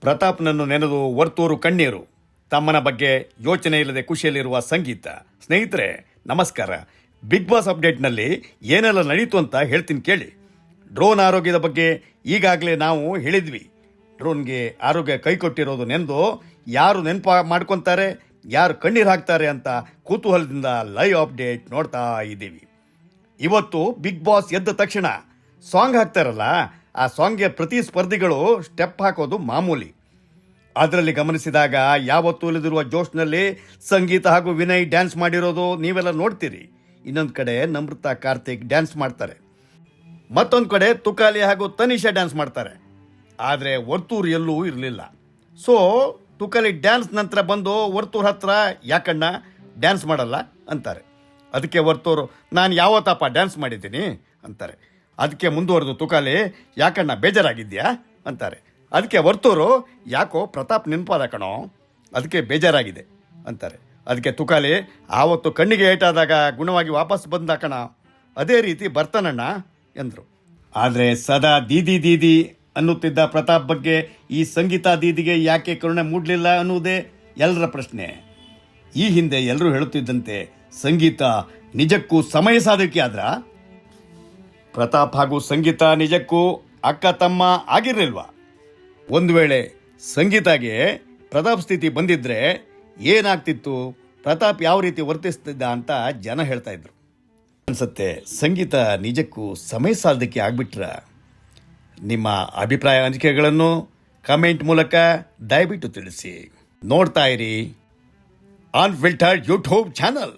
ಪ್ರತಾಪ್ನನ್ನು ನೆನೆದು ವರ್ತೂರು ಕಣ್ಣೀರು. ತಮ್ಮನ ಬಗ್ಗೆ ಯೋಚನೆ ಇಲ್ಲದೆ ಖುಷಿಯಲ್ಲಿರುವ ಸಂಗೀತ. ಸ್ನೇಹಿತರೆ, ನಮಸ್ಕಾರ. ಬಿಗ್ ಬಾಸ್ ಅಪ್ಡೇಟ್ನಲ್ಲಿ ಏನೆಲ್ಲ ನಡೀತು ಅಂತ ಹೇಳ್ತೀನಿ ಕೇಳಿ. ಡ್ರೋನ್ ಆರೋಗ್ಯದ ಬಗ್ಗೆ ಈಗಾಗಲೇ ನಾವು ಹೇಳಿದ್ವಿ. ಡ್ರೋನ್ಗೆ ಆರೋಗ್ಯ ಕೈಕೊಟ್ಟಿರೋದು ನೆಂದು ಯಾರು ನೆನಪು ಮಾಡ್ಕೊತಾರೆ, ಯಾರು ಕಣ್ಣೀರು ಹಾಕ್ತಾರೆ ಅಂತ ಕುತೂಹಲದಿಂದ ಲೈವ್ ಅಪ್ಡೇಟ್ ನೋಡ್ತಾ ಇದ್ದೀವಿ. ಇವತ್ತು ಬಿಗ್ ಬಾಸ್ ಎದ್ದ ತಕ್ಷಣ ಸಾಂಗ್ ಹಾಕ್ತಾರಲ್ಲ ಆ ಸಾಂಗ್ಗೆ ಪ್ರತಿ ಸ್ಪರ್ಧಿಗಳು ಸ್ಟೆಪ್ ಹಾಕೋದು ಮಾಮೂಲಿ. ಅದರಲ್ಲಿ ಗಮನಿಸಿದಾಗ ಯಾವತ್ತೂ ಉಳಿದಿರುವ ಜೋಶ್ನಲ್ಲಿ ಸಂಗೀತ ಹಾಗೂ ವಿನಯ್ ಡ್ಯಾನ್ಸ್ ಮಾಡಿರೋದು ನೀವೆಲ್ಲ ನೋಡ್ತೀರಿ. ಇನ್ನೊಂದು ಕಡೆ ನಮೃತ ಕಾರ್ತಿಕ್ ಡ್ಯಾನ್ಸ್ ಮಾಡ್ತಾರೆ. ಮತ್ತೊಂದು ಕಡೆ ತುಕಾಲಿ ಹಾಗೂ ತನಿಷಾ ಡ್ಯಾನ್ಸ್ ಮಾಡ್ತಾರೆ. ಆದರೆ ವರ್ತೂರು ಎಲ್ಲೂ ಇರಲಿಲ್ಲ. ಸೊ ತುಕಾಲಿ ಡ್ಯಾನ್ಸ್ ನಂತರ ಬಂದು ವರ್ತೂರ್ ಹತ್ರ ಯಾಕಣ್ಣ ಡ್ಯಾನ್ಸ್ ಮಾಡಲ್ಲ ಅಂತಾರೆ. ಅದಕ್ಕೆ ವರ್ತೂರು, ನಾನು ಯಾವತ್ತಪ್ಪ ಡ್ಯಾನ್ಸ್ ಮಾಡಿದ್ದೀನಿ ಅಂತಾರೆ. ಅದಕ್ಕೆ ಮುಂದುವರೆದು ತುಕಾಲಿ, ಯಾಕಣ್ಣ ಬೇಜಾರಾಗಿದ್ಯಾ ಅಂತಾರೆ. ಅದಕ್ಕೆ ವರ್ತೂರು, ಯಾಕೋ ಪ್ರತಾಪ್ ನೆನಪಾದ ಕಣೋ? ಅದಕ್ಕೆ ಬೇಜಾರಾಗಿದೆ, ಅಂತಾರೆ. ಅದಕ್ಕೆ ತುಕಾಲಿ, ಆವತ್ತು ಕಣ್ಣಿಗೆ ಏಟಾದಾಗ ಗುಣವಾಗಿ ವಾಪಸ್ ಬಂದ ಕಣ. ಅದೇ ರೀತಿ ಬರ್ತಾನಣ್ಣ ಎಂದರು. ಆದರೆ ಸದಾ ದೀದಿ ದೀದಿ ಅನ್ನುತ್ತಿದ್ದ ಪ್ರತಾಪ್ ಬಗ್ಗೆ ಈ ಸಂಗೀತ ದೀದಿಗೆ ಯಾಕೆ ಕರುಣೆ ಮೂಡಲಿಲ್ಲ ಅನ್ನುವುದೇ ಎಲ್ಲರ ಪ್ರಶ್ನೆ. ಈ ಹಿಂದೆ ಎಲ್ಲರೂ ಹೇಳುತ್ತಿದ್ದಂತೆ ಸಂಗೀತ ನಿಜಕ್ಕೂ ಸಮಯ ಸಾಧಕಿ ಆದ್ರ? ಪ್ರತಾಪ್ ಹಾಗೂ ಸಂಗೀತ ನಿಜಕ್ಕೂ ಅಕ್ಕ ತಮ್ಮ ಆಗಿರಲಿಲ್ವಾ? ಒಂದು ವೇಳೆ ಸಂಗೀತಾಗೆ ಪ್ರತಾಪ್ ಸ್ಥಿತಿ ಬಂದಿದ್ರೆ ಏನಾಗ್ತಿತ್ತು? ಪ್ರತಾಪ್ ಯಾವ ರೀತಿ ವರ್ತಿಸ್ತಿದ್ದ ಅಂತ ಜನ ಹೇಳ್ತಾ ಇದ್ರು. ಅನ್ಸುತ್ತೆ, ಸಂಗೀತ ನಿಜಕ್ಕೂ ಸಮಯ ಸಾಲದಕ್ಕೆ ಆಗ್ಬಿಟ್ರ? ನಿಮ್ಮ ಅಭಿಪ್ರಾಯ ಅಂಜಿಕೆಗಳನ್ನು ಕಮೆಂಟ್ ಮೂಲಕ ದಯವಿಟ್ಟು ತಿಳಿಸಿ. ನೋಡ್ತಾ ಇರಿ ಆನ್ ಫಿಲ್ಟರ್ ಯೂಟ್ಯೂಬ್ ಚಾನಲ್.